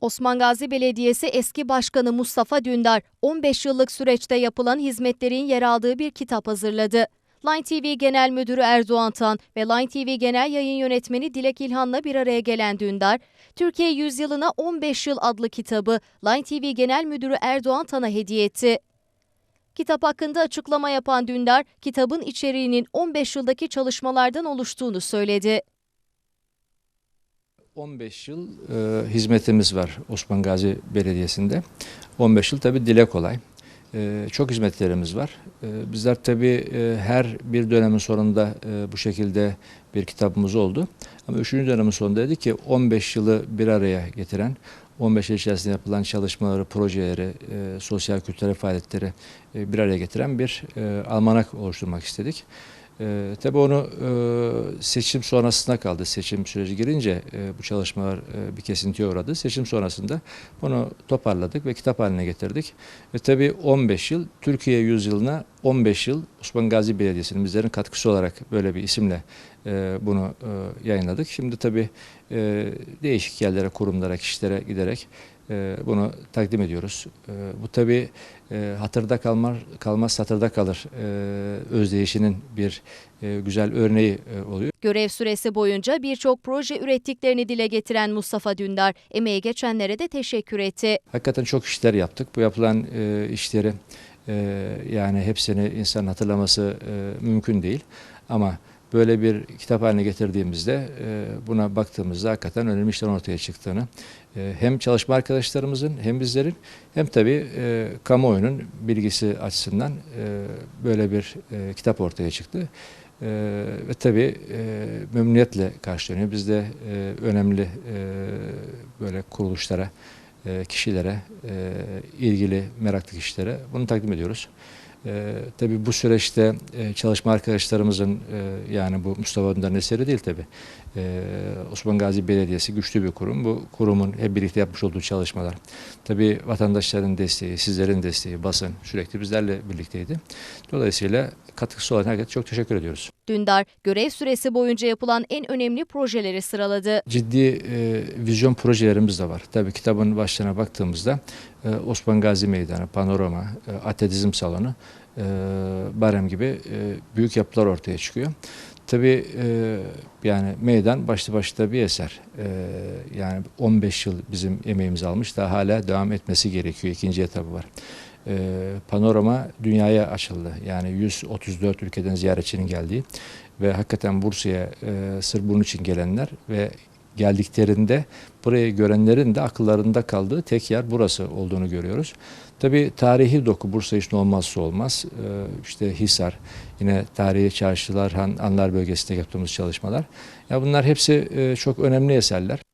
Osman Gazi Belediyesi eski başkanı Mustafa Dündar 15 yıllık süreçte yapılan hizmetlerin yer aldığı bir kitap hazırladı. Line TV Genel Müdürü Erdoğan Tan ve Line TV Genel Yayın Yönetmeni Dilek İlhan'la bir araya gelen Dündar, Türkiye Yüzyılına 15 Yıl adlı kitabı Line TV Genel Müdürü Erdoğan Tan'a hediye etti. Kitap hakkında açıklama yapan Dündar, kitabın içeriğinin 15 yıldaki çalışmalardan oluştuğunu söyledi. 15 yıl e, hizmetimiz var Osman Gazi Belediyesi'nde. 15 yıl tabii dile kolay. E, çok hizmetlerimiz var. E, bizler tabii e, her bir dönemin sonunda e, bu şekilde bir kitabımız oldu. Ama 3. dönemin sonunda dedik ki 15 yılı bir araya getiren, 15 yıl içerisinde yapılan çalışmaları, projeleri, e, sosyal kültürel faaliyetleri e, bir araya getiren bir e, almanak oluşturmak istedik. E, tabii onu e, seçim sonrasına kaldı. Seçim süreci girince e, bu çalışmalar e, bir kesintiye uğradı. Seçim sonrasında bunu toparladık ve kitap haline getirdik. Ve tabii 15 yıl, Türkiye yüzyılına 15 yıl Osman Gazi Belediyesi'nin bizlerin katkısı olarak böyle bir isimle e, bunu e, yayınladık. Şimdi tabii e, değişik yerlere, kurumlara, kişilere giderek e, bunu takdim ediyoruz. E, bu tabii e, hatırda kalmaz, kalmaz satırda kalır e, özdeyişinin bir e, güzel örneği e, oluyor. Görev süresi boyunca birçok proje ürettiklerini dile getiren Mustafa Dündar, emeği geçenlere de teşekkür etti. Hakikaten çok işler yaptık. Bu yapılan e, işleri yani hepsini insan hatırlaması e, mümkün değil. Ama böyle bir kitap haline getirdiğimizde e, buna baktığımızda hakikaten önemli işlerin ortaya çıktığını e, hem çalışma arkadaşlarımızın hem bizlerin hem tabii kamuoyunun bilgisi açısından böyle bir kitap ortaya çıktı. E, ve tabii e, memnuniyetle karşılanıyor. Biz de e, önemli e, böyle kuruluşlara, kişilere, e, ilgili meraklı kişilere bunu takdim ediyoruz. E, tabii bu süreçte e, çalışma arkadaşlarımızın e, yani bu Mustafa Dündar'ın eseri değil tabii. E, Osman Gazi Belediyesi güçlü bir kurum. Bu kurumun hep birlikte yapmış olduğu çalışmalar. Tabii vatandaşların desteği, sizlerin desteği, basın sürekli bizlerle birlikteydi. Dolayısıyla katkısı olan herkese çok teşekkür ediyoruz. Dündar, görev süresi boyunca yapılan en önemli projeleri sıraladı. Ciddi e, vizyon projelerimiz de var. Tabii kitabın başlığına baktığımızda Osman Gazi Meydanı, Panorama, e, Atletizm Salonu, e, Barem gibi e, büyük yapılar ortaya çıkıyor. Tabii e, yani meydan başlı başına bir eser. E, yani 15 yıl bizim emeğimizi almış da hala devam etmesi gerekiyor. İkinci etabı var. E, panorama dünyaya açıldı. Yani 134 ülkeden ziyaretçinin geldiği ve hakikaten Bursa'ya e, sırf bunun için gelenler ve geldiklerinde burayı görenlerin de akıllarında kaldığı tek yer burası olduğunu görüyoruz. Tabii tarihi doku Bursa için olmazsa olmaz. Ee, işte Hisar, yine tarihi çarşılar, Han, Anlar bölgesinde yaptığımız çalışmalar. Ya bunlar hepsi e, çok önemli eserler.